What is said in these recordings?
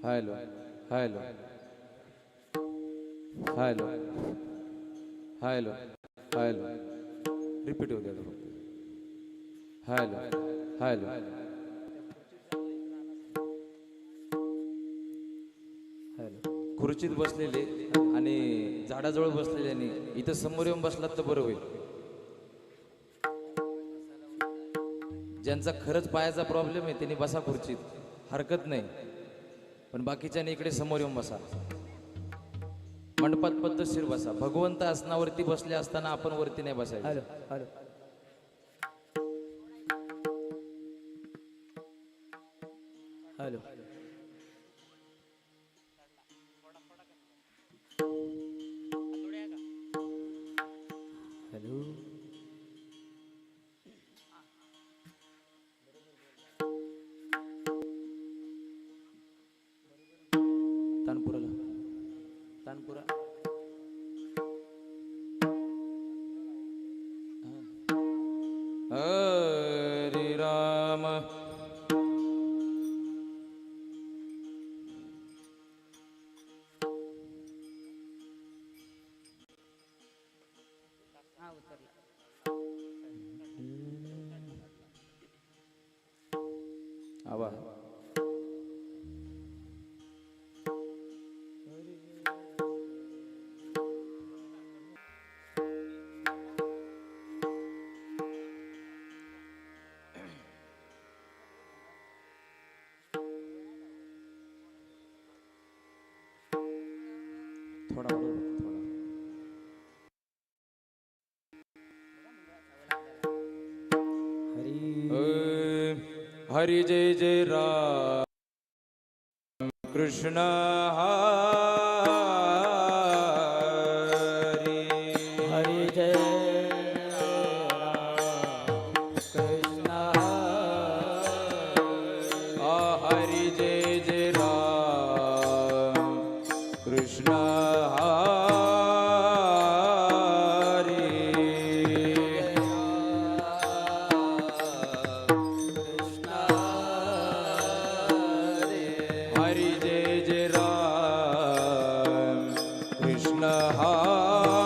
Hello hello hello hello hello repeat होऊ द्या hello hello hello खुर्चीत बसलेले आणि झाडाजवळ बसलेल्याने इथं समोर येऊन बसलात तर बरं होईल. ज्यांचा खरंच पायाचा प्रॉब्लेम आहे त्यांनी बसा खुर्चीत. हरकत नाही. पण बाकीच्याने इकडे समोर येऊन बसा. मंडपात पद्धतशीर बसा. भगवंत आसनावरती बसले असताना आपण वरती नाही बसायचं. ਥੋੜਾ ਥੋੜਾ ਹਰੀ ਹਰੀ ਜੈ ਜੈ ਰਾਮ कृष्ण नहा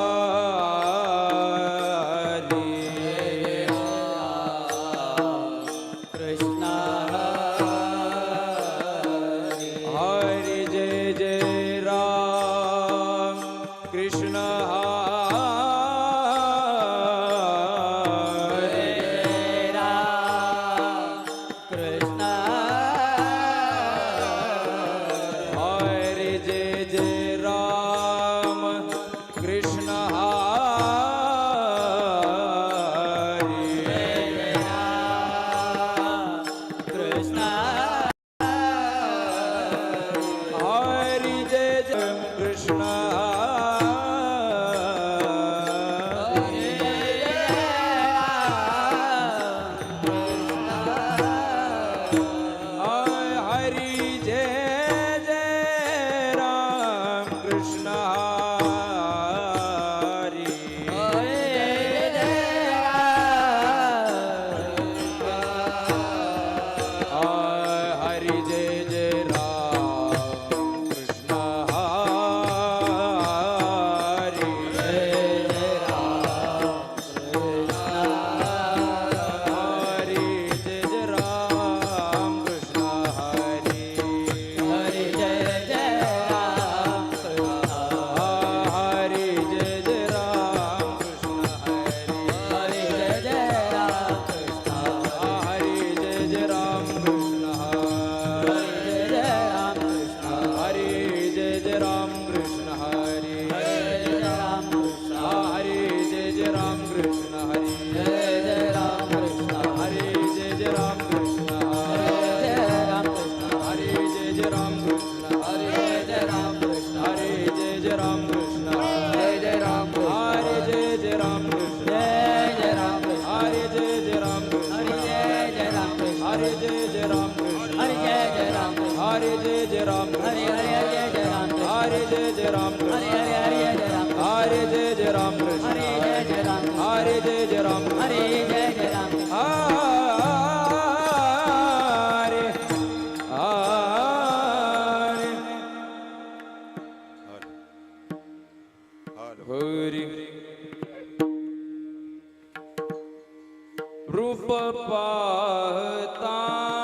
રૂપ પાતા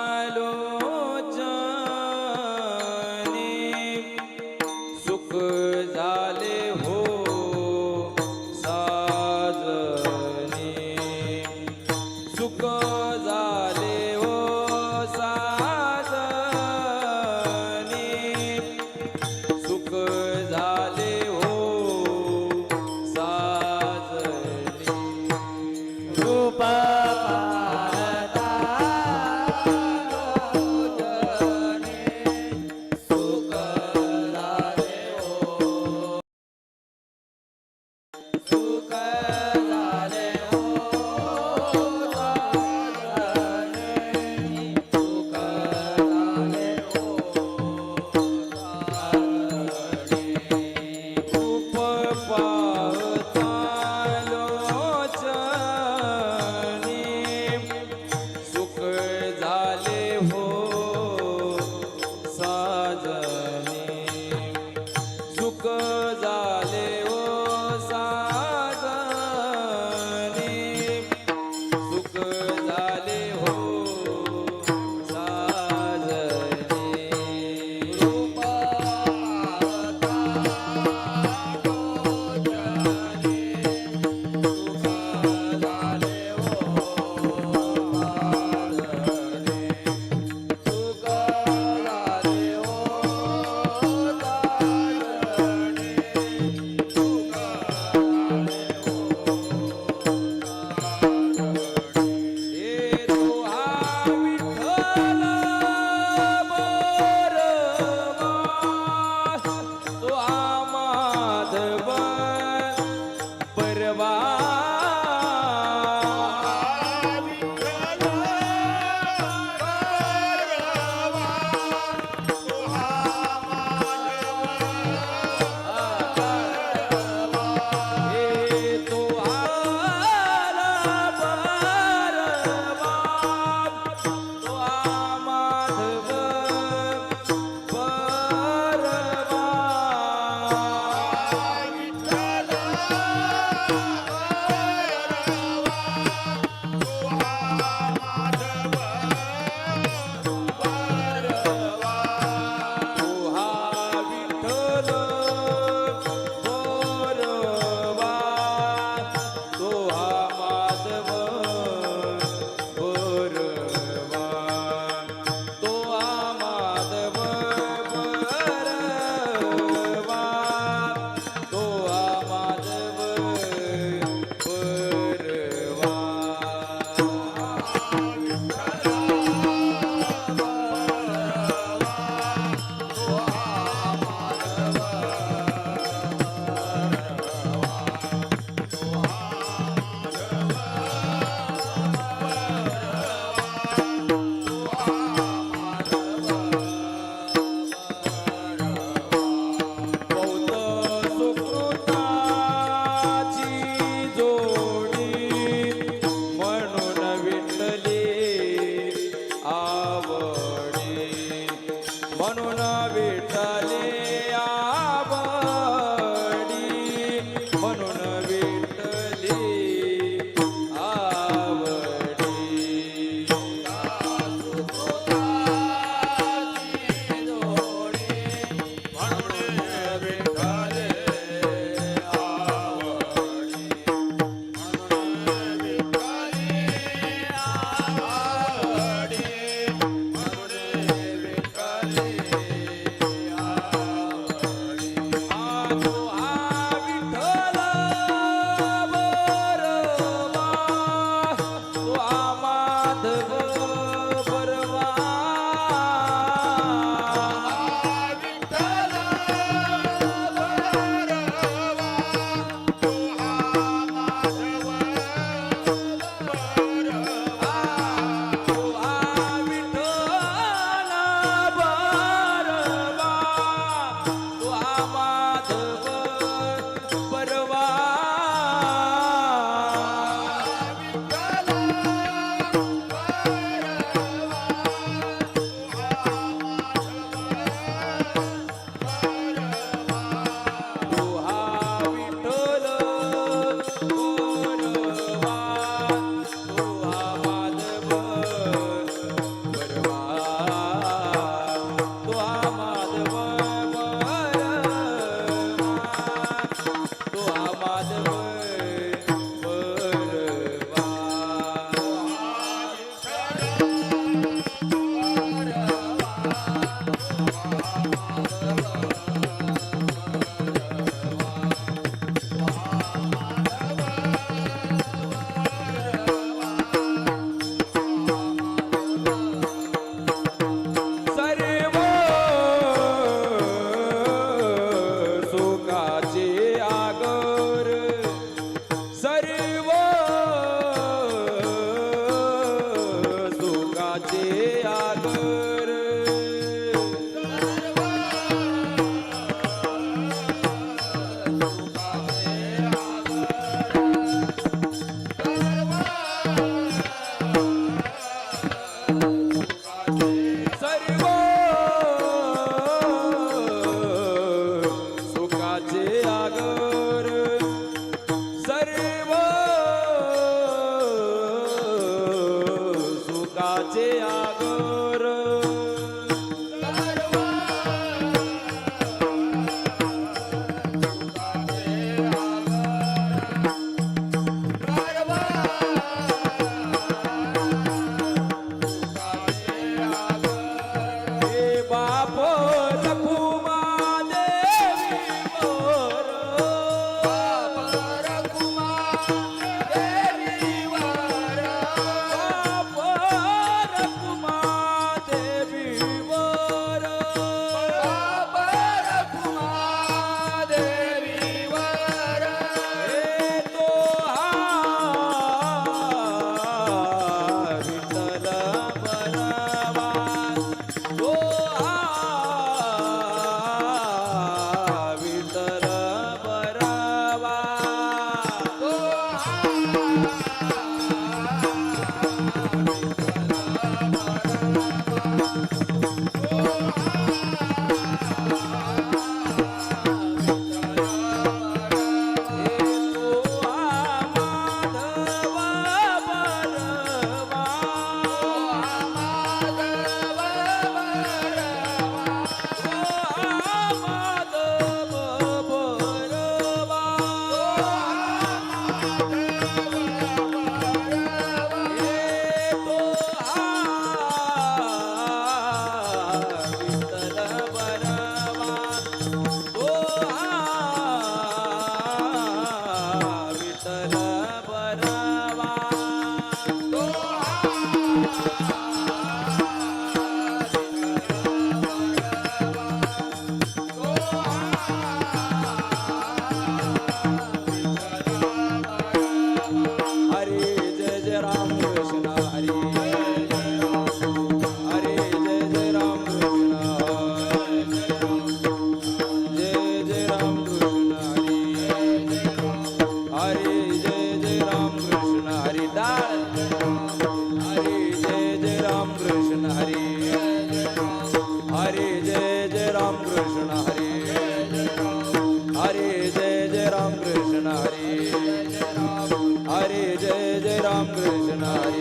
Ram Krishna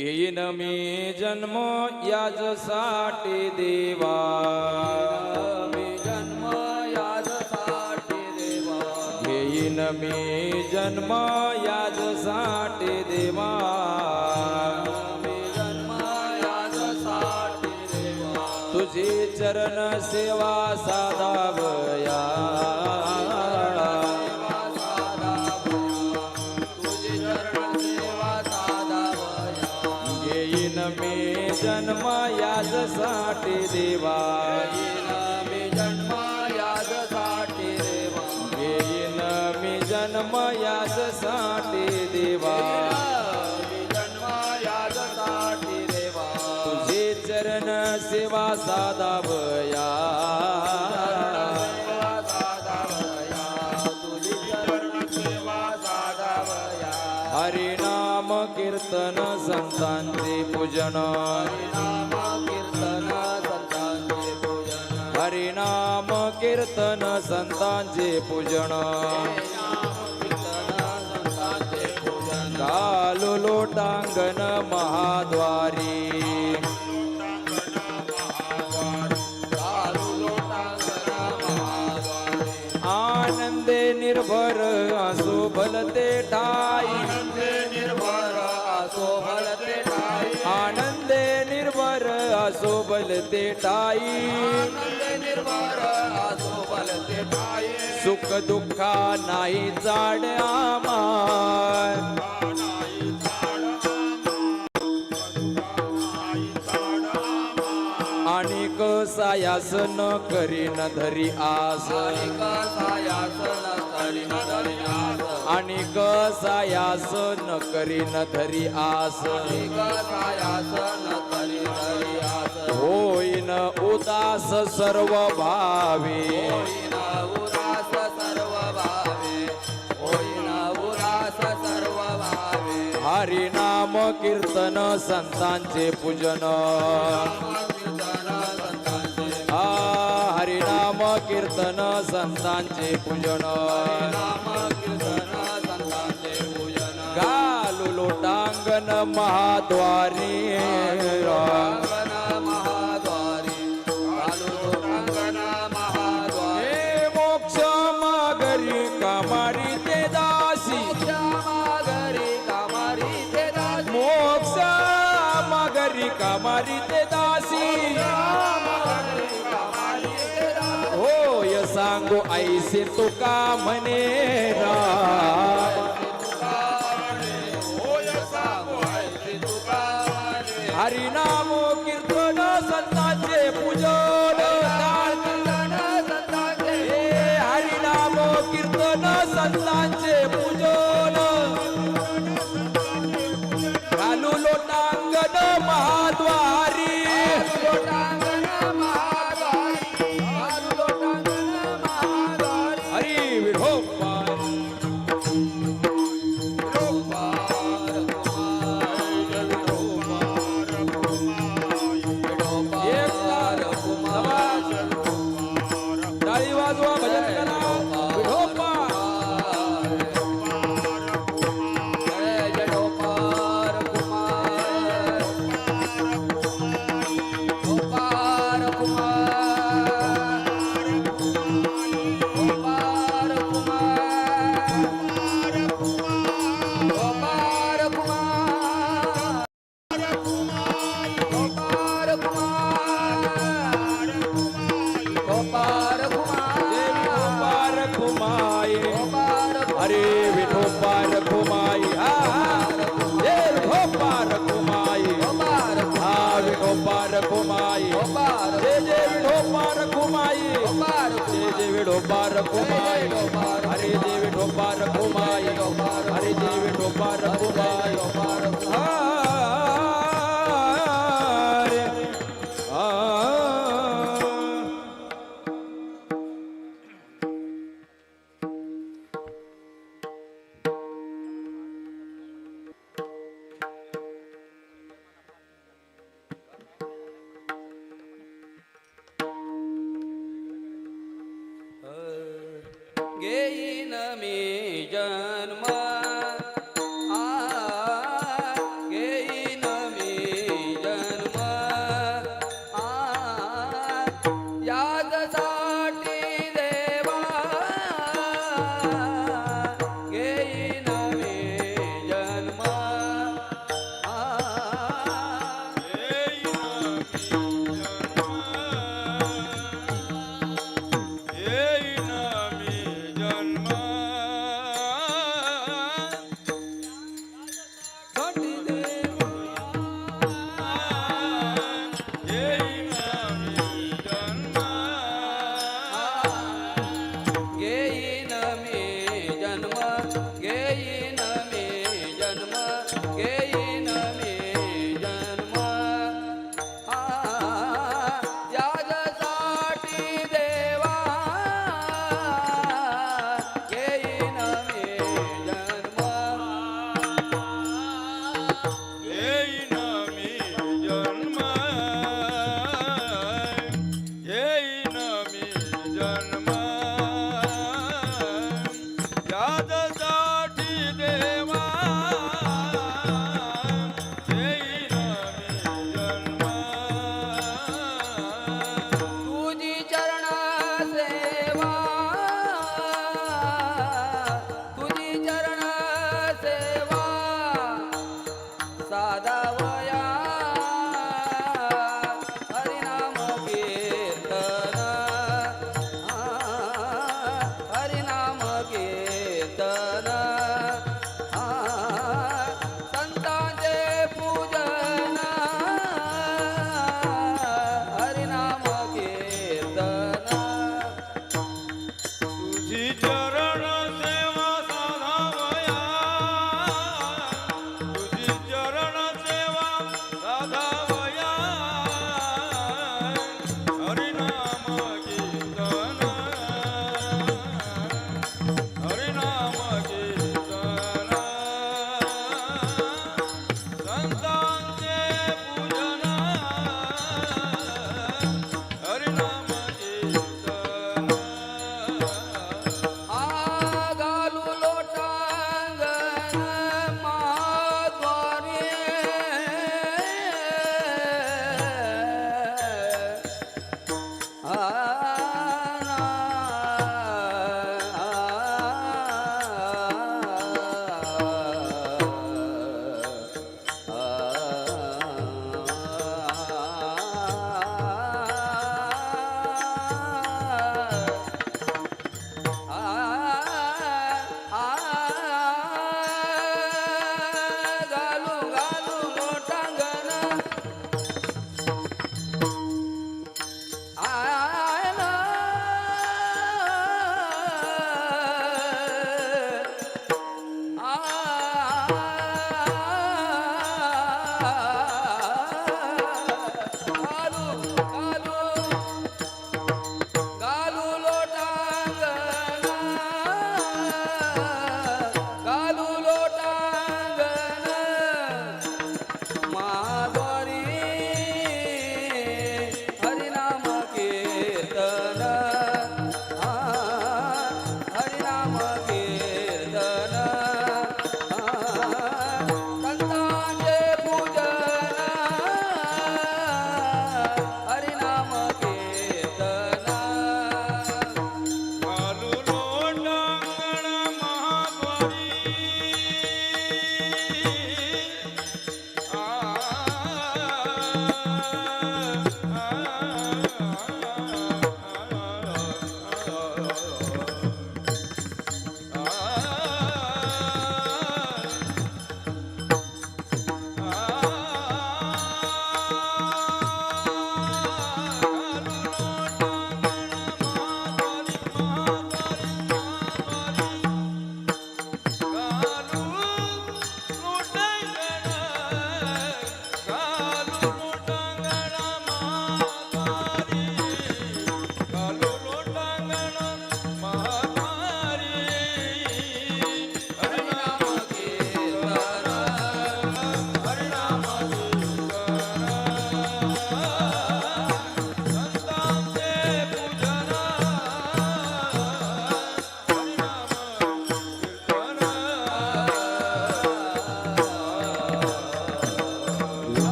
घेईन मी जन्म याज याजसाठी देवा. मी याज याजसाठी देवा घेईन मी जन्म याजसाठी देवा मी जन्म देवा. तुझी चरण सेवा साधावया. जन्मायाजसाठी देवा. येईन मी जन्मायाजसाठी देवा. येईन मी जन्मायाजसाठी देवा. जन्मायाजसाठी देवा. तुझे चरण सेवा साधावया. कीर्तन संतांचे पूजन. हरिनाम कीर्तन संतांचे पूजन. घालू लोटांगण महाद्वारी. आनंदे निर्भर असो भलते ठाई. बलते टाई सुख दुखा नाही जाड आमा आणि कसायास न करीन धरी आस. आणि कसायास न करीन धरी आस. होईन उदास सर्व भावी. होईन उदास सर्व भावे. होईन उदास सर्व भावे. हरिनाम कीर्तन संतांचे पूजन. हरिनाम कीर्तन संतांचे पूजन नाम कीर्तन संतांचे पूजन. गालू लोटांगण महाद्वारी. सांगू ऐसे तुका म्हणे हरिनामो कीर्तन संत घेईन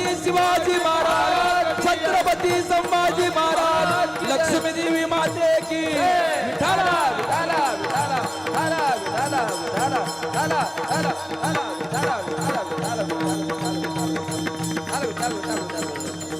छत्रपती शिवाजी महाराज छत्रपती संभाजी महाराज लक्ष्मी देवी माते की विठाला